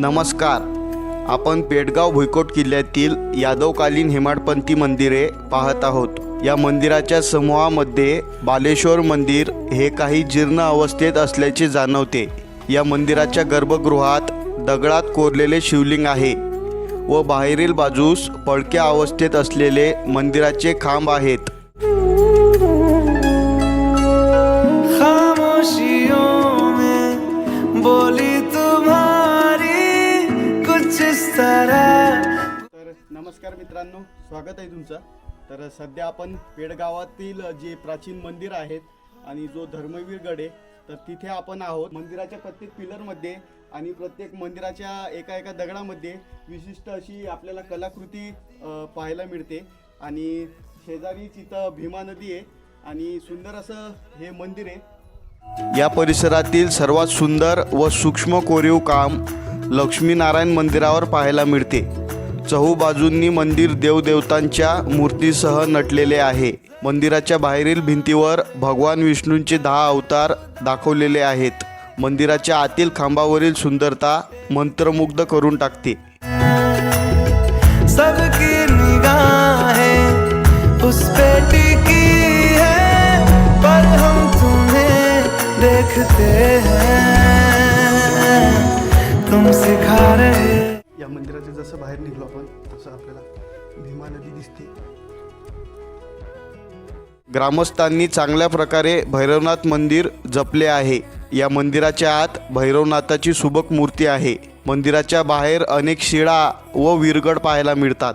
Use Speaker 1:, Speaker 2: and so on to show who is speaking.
Speaker 1: नमस्कार. आपण पेडगाव भुईकोट किल्ल्यातील यादवकालीन हेमाडपंथी मंदिरे पाहत आहोत. या मंदिराच्या समूहामध्ये बालेश्वर मंदिर हे काही जीर्ण अवस्थेत असल्याचे जाणवते. या मंदिराच्या गर्भगृहात दगडात कोरलेले शिवलिंग आहे व बाहेरील बाजूस पडक्या अवस्थेत असलेले मंदिराचे खांब आहेत. नमस्कार मित्रांनो स्वागत आहे तुमचं. तर सध्या आपण पेडगावातील जे प्राचीन मंदिर आहेत आणि जो धर्मवीर गड आहे तर तिथे आपण आहोत. मंदिराच्या प्रत्येक पिलरमध्ये आणि प्रत्येक मंदिराच्या एका एका दगडामध्ये विशिष्ट अशी आपल्याला कलाकृती पाहायला मिळते. आणि शेजारीच इथं भीमा नदी आहे आणि सुंदर असं हे मंदिर आहे. या परिसरातील सर्वात सुंदर व सूक्ष्म कोरीव काम लक्ष्मीनारायण मंदिरावर पाहायला मिळते. चहूबाजूंनी मंदिर देवदेवतांच्या मूर्तीसह नटलेले आहे. मंदिराच्या बाहेरील भिंतीवर भगवान विष्णूंचे दहा अवतार दाखवलेले आहेत. मंदिराच्या आतील खांबावरील सुंदरता मंत्रमुग्ध करून टाकते.
Speaker 2: सबकी निगाहें उस पे टिकी है पर हम तुम्हें देखते हैं। तुम सिखा
Speaker 1: मंदिराचे जसं बाहेर निघलो आपण तसं आपल्याला भीमा नदी दिसते. ग्रामस्थांनी चांगल्या प्रकारे भैरवनाथ मंदिर जपले आहे. या मंदिराच्या आत भैरवनाथाची सुबक मूर्ती आहे. मंदिराच्या बाहेर अनेक शिळा व विरगड पाहायला मिळतात.